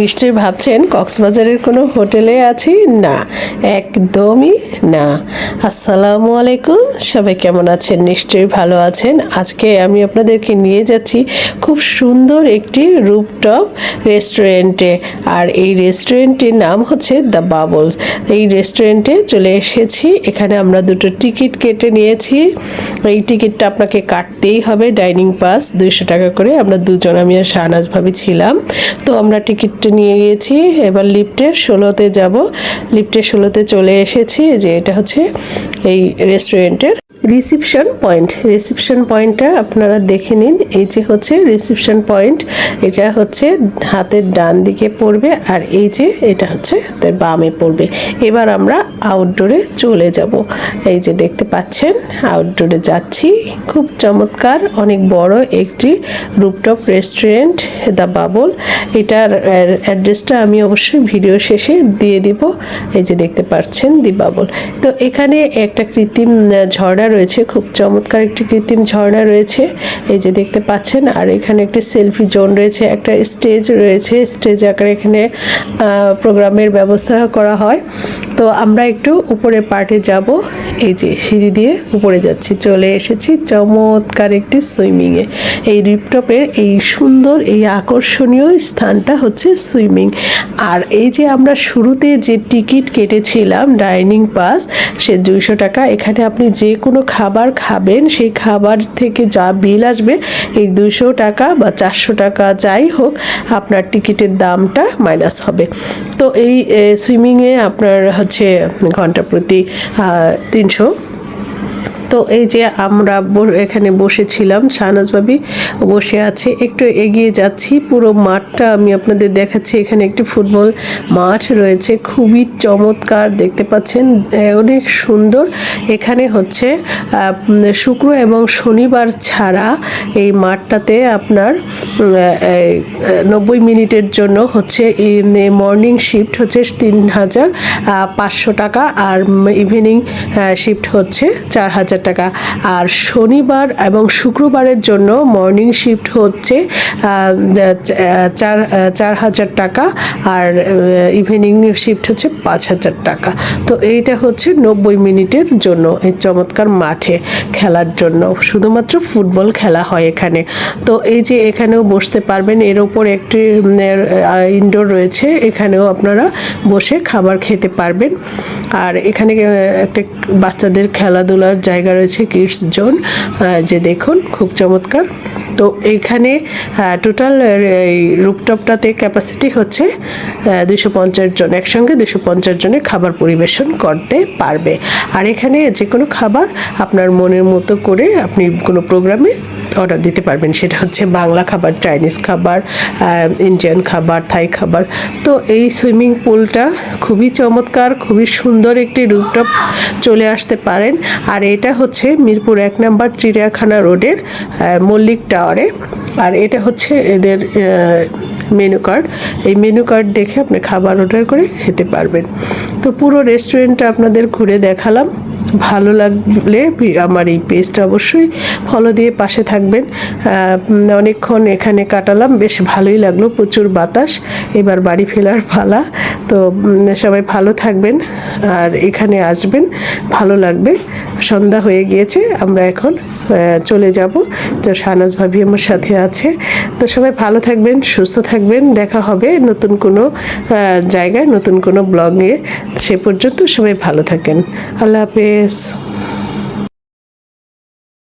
নিশ্চয়ই ভাবছেন কক্সবাজারের কোনো হোটেলে আছি? না, একদমই না। আসসালামু আলাইকুম, সবাই কেমন আছেন? নিশ্চয়ই ভালো আছেন। আজকে আমি আপনাদেরকে নিয়ে যাচ্ছি খুব সুন্দর একটি রুপটপ রেস্টুরেন্টে। আর এই রেস্টুরেন্টের নাম হচ্ছে দ্য বাবলস। এই রেস্টুরেন্টে চলে এসেছি। এখানে আমরা দুটো টিকিট কেটে নিয়েছি। এই টিকিটটা আপনাকে কাটতেই হবে ডাইনিং পাস। দুইশো টাকা করে আমরা দুজন, আমি আর শাহনাজ ভাবি ছিলাম। তো আমরা টিকিটটা নিয়ে গিয়েছি। এবার লিফটের ষোলোতে যাব। লিফটের ষোলোতে চলে এসেছি যে এটা হচ্ছে এই রেস্টুরেন্টের রিসিপশন পয়েন্ট রিসিপশন পয়েন্টটা আপনারা দেখে নিন। এই যে হচ্ছে রিসিপশন পয়েন্ট এটা হচ্ছে হাতের ডান দিকে পড়বে আর এই যে এটা হচ্ছে হাতের বামে পড়বে। এবার আমরা আউটডোরে চলে যাব। এই যে দেখতে পাচ্ছেন আউটডোরে যাচ্ছি। খুব চমৎকার, অনেক বড় একটি রুপটপ রেস্টুরেন্ট দ্য বাবল এটার অ্যাড্রেসটা আমি অবশ্যই ভিডিও শেষে দিয়ে দিব। এই যে দেখতে পাচ্ছেন দি বাবল তো এখানে একটা কৃত্রিম ঝর্ণা রয়েছে, খুব চমৎকার একটি কৃত্রিম ঝর্ণা রয়েছে। এই যে দেখতে পাচ্ছেন, আর এখানে একটি সেলফি জোন রয়েছে, একটা স্টেজ রয়েছে। স্টেজ আকারে এখানে প্রোগ্রামের ব্যবস্থা করা হয়। তো আমরা একটু উপরে পার্টে যাব। এই যে সিঁড়ি দিয়ে উপরে যাচ্ছি, চলে এসেছি চমৎকার একটি সুইমিংয়ে এই রিপটপের এই সুন্দর, এই আকর্ষণীয় স্থানটা হচ্ছে সুইমিং আর এই যে আমরা শুরুতে যে টিকিট কেটেছিলাম ডাইনিং পাস সে দুইশো টাকা। এখানে আপনি যে কোনো খাবার খাবেন, সেই খাবার থেকে যা বিল আসবে, এই দুইশো টাকা বা চারশো টাকা যাই হোক, আপনার টিকিটের দামটা মাইনাস হবে। তো এই সুইমিংয়ে আপনার হচ্ছে ঘণ্টা প্রতি তিনশো তো এই যে আমরা এখানে বসেছিলাম, শাহনাজ ভাবি বসে আছে। একটু এগিয়ে যাচ্ছি, পুরো মাঠটা আমি আপনাদের দেখাচ্ছি। এখানে একটি ফুটবল মাঠ রয়েছে, খুবই চমৎকার, দেখতে পাচ্ছেন অনেক সুন্দর। এখানে হচ্ছে শুক্র এবং শনিবার ছাড়া এই মাঠটাতে আপনার নব্বই মিনিটের জন্য হচ্ছে মর্নিং শিফট হচ্ছে তিন হাজার পাঁচশো টাকা আর ইভিনিং শিফট হচ্ছে চার হাজার টাকা। আর শনিবার এবং শুক্রবারের জন্য মর্নিং শিফট হচ্ছে চার চার হাজার টাকা আর ইভিনিং শিফট হচ্ছে পাঁচ হাজার টাকা। তো এইটা হচ্ছে নব্বই মিনিটের জন্য এই চমৎকার মাঠে খেলার জন্য। শুধুমাত্র ফুটবল খেলা হয় এখানে। তো এই যে এখানেও বসতে পারবেন, এর ওপর একটি ইনডোর রয়েছে, এখানেও আপনারা বসে খাবার খেতে পারবেন। আর এখানে একটা বাচ্চাদের খেলাধুলার জায়গা রয়েছে কিডস জোন যে দেখুন, খুব চমৎকার। তো এইখানে টোটাল এই রুপটপটাতে ক্যাপাসিটি হচ্ছে দুশো পঞ্চাশ জন, একসঙ্গে দুশো পঞ্চাশ জনের খাবার পরিবেশন করতে পারবে। আর এখানে যে কোনো খাবার আপনার মনের মতো করে আপনি কোনো প্রোগ্রামে অর্ডার দিতে পারবেন। সেটা হচ্ছে বাংলা খাবার চাইনিজ খাবার ইন্ডিয়ান খাবার থাই খাবার। তো এই সুইমিং পুলটা খুবই চমৎকার, খুবই সুন্দর একটি রুপটপ চলে আসতে পারেন। আর এটা হচ্ছে মিরপুর এক নম্বর চিড়িয়াখানা রোডের মল্লিক টাওয়ারে। আর এটা হচ্ছে এদের মেনু কার্ড এই মেনু কার্ড দেখে আপনি খাবার অর্ডার করে খেতে পারবেন। তো পুরো রেস্টুরেন্টটা আপনাদের ঘুরে দেখালাম। ভালো লাগলে আমার এই পেজটা অবশ্যই ফলো দিয়ে পাশে থাকবেন। অনেকক্ষণ এখানে কাটালাম, বেশ ভালোই লাগল, প্রচুর বাতাস। এবার বাড়ি ফেরার পালা। তো সবাই ভালো থাকবেন আর এখানে আসবেন, ভালো লাগবে। সন্ধ্যা হয়ে গিয়েছে, আমরা এখন চলে যাব। তো শাহনাজ ভাবি আমার সাথে আছে। তো সবাই ভালো থাকবেন, সুস্থ থাকবেন। দেখা হবে নতুন কোনো জায়গায়, নতুন কোনো ব্লগে। সে পর্যন্ত সবাই ভালো থাকেন। আল্লাহ হাফেজ।